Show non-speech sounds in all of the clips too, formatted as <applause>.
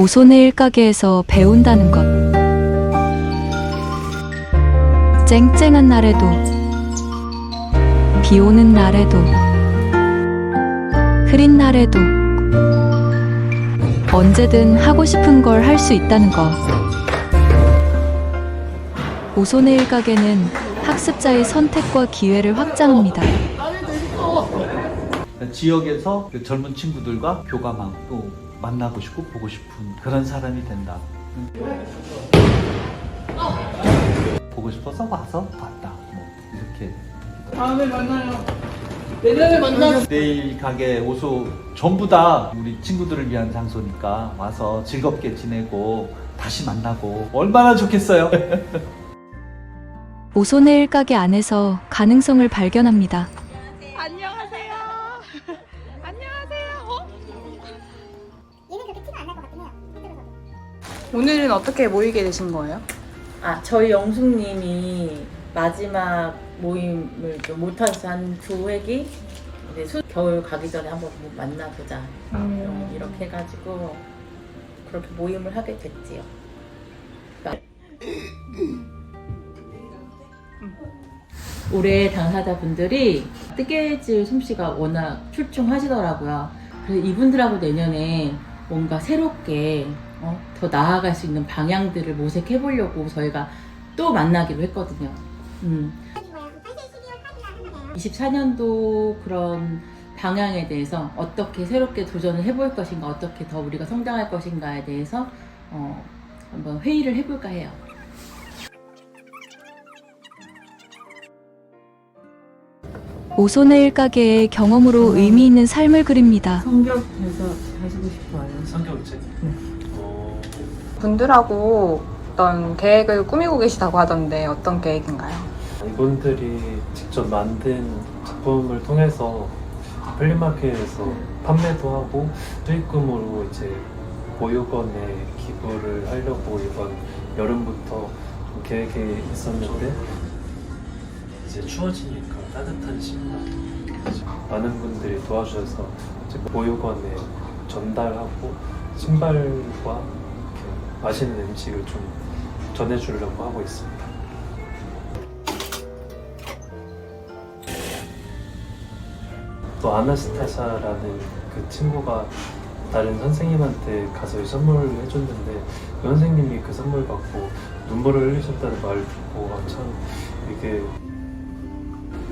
오손의 일가게에서 배운다는 것. 쨍쨍한 날에도, 비 오는 날에도, 흐린 날에도, 언제든 하고 싶은 걸 할 수 있다는 것. 오손의 일가게는 학습자의 선택과 기회를 확장합니다. 지역에서 그 젊은 친구들과 교감하고 또 만나고 싶고 보고 싶은 그런 사람이 된다. 보고 싶어서 와서 봤다. 뭐 이렇게. 다음에 만나요. 내년에 만나. 내일 가게 오소 전부 다 우리 친구들을 위한 장소니까 와서 즐겁게 지내고 다시 만나고 얼마나 좋겠어요. 오손의 일가게 안에서 가능성을 발견합니다. 안날 것 같긴 해요. 오늘은 어떻게 모이게 되신 거예요? 아, 저희 영숙님이 마지막 모임을 좀 못해서 한두 회기 이제 수, 겨울 가기 전에 한번 뭐 만나보자 음. 이렇게 해가지고 그렇게 모임을 하게 됐지요. 그러니까 올해 당사자분들이 뜨개질 솜씨가 워낙 출중하시더라고요. 그래서 이분들하고 내년에 뭔가 새롭게 어, 더 나아갈 수 있는 방향들을 모색해 보려고 저희가 또 만나기로 했거든요. 음, 이거야. 8시 12월 8일날 한다네요. 24년도 그런 방향에 대해서 어떻게 새롭게 도전을 해볼 것인가, 어떻게 더 우리가 성장할 것인가에 대해서 어, 한번 회의를 해볼까 해요. 오손의 일가게의 경험으로 의미 있는 삶을 그립니다. 성격에서 하시고 싶어요. 성경책. 분들하고 어떤 계획을 꾸미고 계시다고 하던데 어떤 계획인가요? 이분들이 직접 만든 작품을 통해서 플리마켓에서 판매도 하고 수익금으로 이제 보육원에 기부를 하려고 이번 여름부터 좀 계획이 있었는데 이제 추워지니까 따뜻한 신발 많은 분들이 도와주셔서 이제 보육원에 전달하고 신발과 맛있는 음식을 좀 전해주려고 하고 있습니다. 또 아나스타샤라는 그 친구가 다른 선생님한테 가서 이 선물을 해줬는데 그 선생님이 그 선물 받고 눈물을 흘리셨다는 말을 듣고 아, 참 이게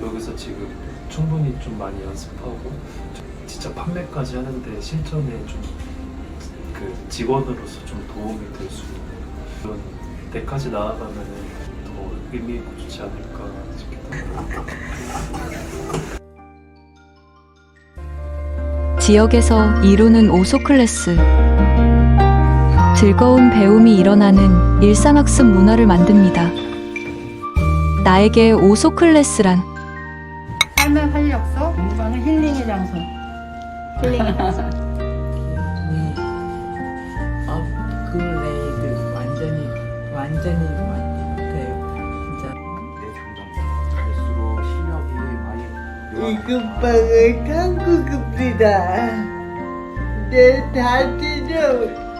여기서 지금 충분히 좀 많이 연습하고 진짜 판매까지 하는데 실전에 좀 그 직원으로서 좀 도움이 될 수 있는 그런 데까지 나아가면은 더 의미 있고 좋지 않을까 싶기도. 지역에서 이루는 오소 클래스. 즐거운 배움이 일어나는 일상학습 문화를 만듭니다. 나에게 오소 클래스란 삶의 활력소, 공부하는 힐링의 장소. 업그레이드 <laughs> 완전히 완전히 완돼요. 진짜. 내 점점. 갈수록 실력이 많이 이 금방을 한국입니다. 내 자신을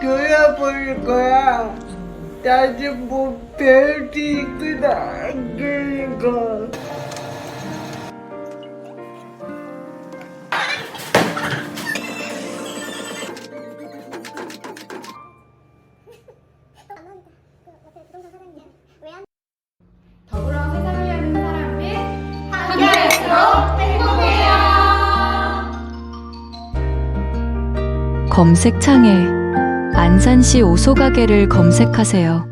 돌아볼 거야. 나는 뭐 배울 수 있구나. 또 검색창에 안산시 오소 가게를 검색하세요.